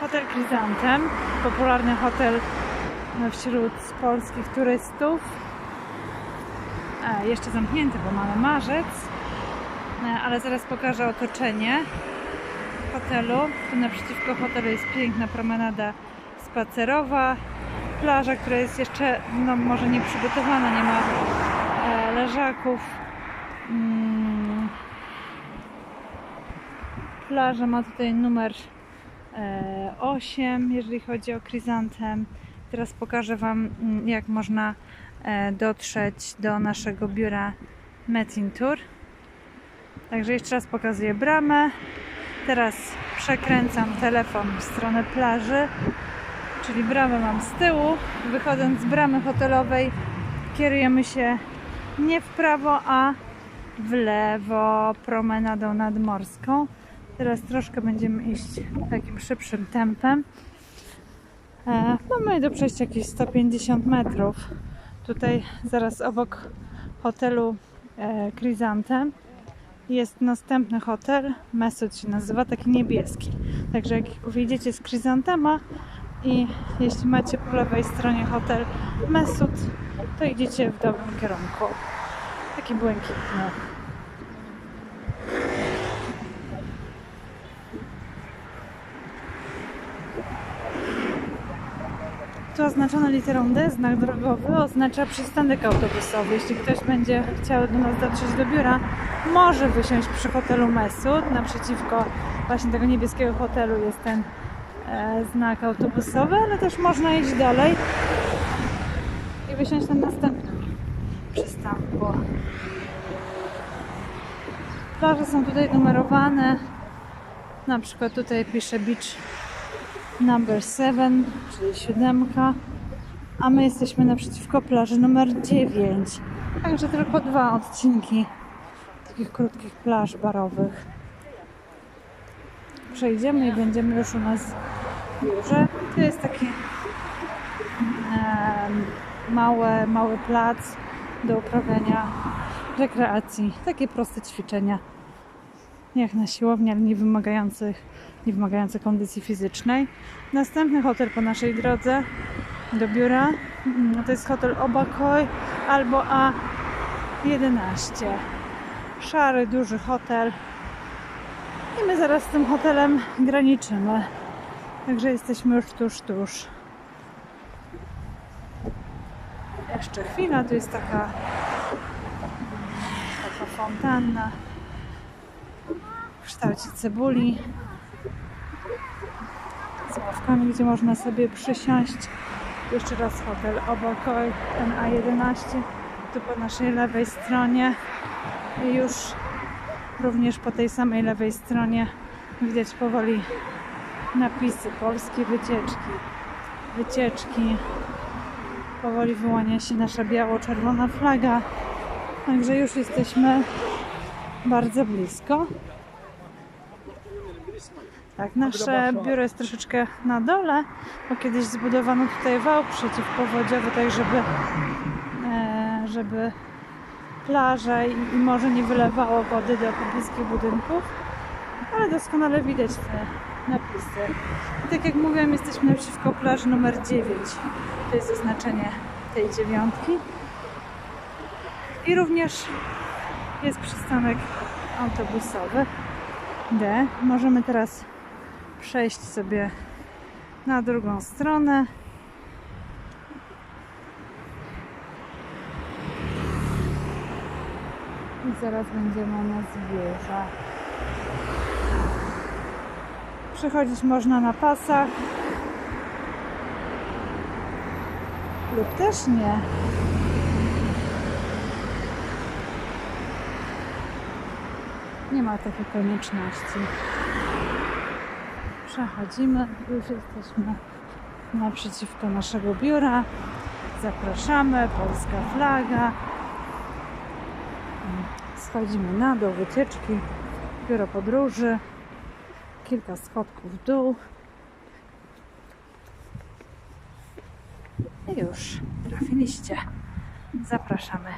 Hotel Chryzantem, popularny hotel wśród polskich turystów. A, jeszcze zamknięty, bo mamy marzec, E, ale zaraz pokażę otoczenie hotelu. Tu naprzeciwko hotelu jest piękna promenada spacerowa, plaża, która jest jeszcze, no może nie przygotowana, nie ma e, leżaków. Mm. Plaża ma tutaj numer e, 8, jeżeli chodzi o Chryzantem. Teraz pokażę Wam, mm, jak można e, dotrzeć do naszego biura Metin Tour. Także jeszcze raz pokazuję bramę. Teraz przekręcam telefon w stronę plaży, czyli bramę mam z tyłu. Wychodząc z bramy hotelowej, kierujemy się nie w prawo, a w lewo promenadą nadmorską. Teraz troszkę będziemy iść takim szybszym tempem. E, mamy do przejścia jakieś 150 metrów. Tutaj zaraz obok hotelu e, jest następny hotel, Mesut się nazywa, taki niebieski. Także jak wyjdziecie z Chryzantema i jeśli macie po lewej stronie hotel Mesut, to idziecie w dobrym kierunku. Taki błękitny. Tu oznaczone literą D, znak drogowy, oznacza przystanek autobusowy. Jeśli ktoś będzie chciał do nas dotrzeć do biura, może wysiąść przy hotelu Mesut. Naprzeciwko właśnie tego niebieskiego hotelu jest ten e, znak autobusowy, ale też można iść dalej i wysiąść na następnym przystanku. Plaże są tutaj numerowane. Na przykład tutaj pisze Beach number 7, czyli siódemka, a my jesteśmy naprzeciwko plaży numer 9. Także tylko dwa odcinki takich krótkich plaż barowych. Przejdziemy i będziemy już u nas w biurze. To jest taki em, mały, mały plac do uprawiania rekreacji. Takie proste ćwiczenia jak na siłowni, ale nie wymagających, nie wymagające kondycji fizycznej. Następny hotel po naszej drodze do biura mm, to jest hotel Obakoj albo A11. Szary, duży hotel. I my zaraz z tym hotelem graniczymy. Także jesteśmy już tuż, tuż. Jeszcze chwila, tu jest taka, taka fontanna kształcie cebuli z ławkami, gdzie można sobie przysiąść. Jeszcze raz hotel Obokoj, ten A11, tu po naszej lewej stronie i już również po tej samej lewej stronie widać powoli napisy polskie wycieczki. Wycieczki. Powoli wyłania się nasza biało-czerwona flaga. Także już jesteśmy bardzo blisko. Tak, nasze biuro jest troszeczkę na dole, bo kiedyś zbudowano tutaj wał przeciwpowodziowy, tak żeby, e, żeby plaże i, i morze nie wylewało wody do pobliskich budynków, ale doskonale widać te napisy. I tak jak mówiłam, jesteśmy naprzeciwko plaży numer 9. To jest oznaczenie tej dziewiątki. I również jest przystanek autobusowy D. Możemy teraz przejść sobie na drugą stronę. I zaraz będziemy na zwierzę. Przechodzić można na pasach lub też nie. Nie ma takiej konieczności. Przechodzimy, już jesteśmy naprzeciwko naszego biura. Zapraszamy, polska flaga. Schodzimy na dół, wycieczki, biuro podróży, kilka schodków w dół. I już trafiliście. Zapraszamy.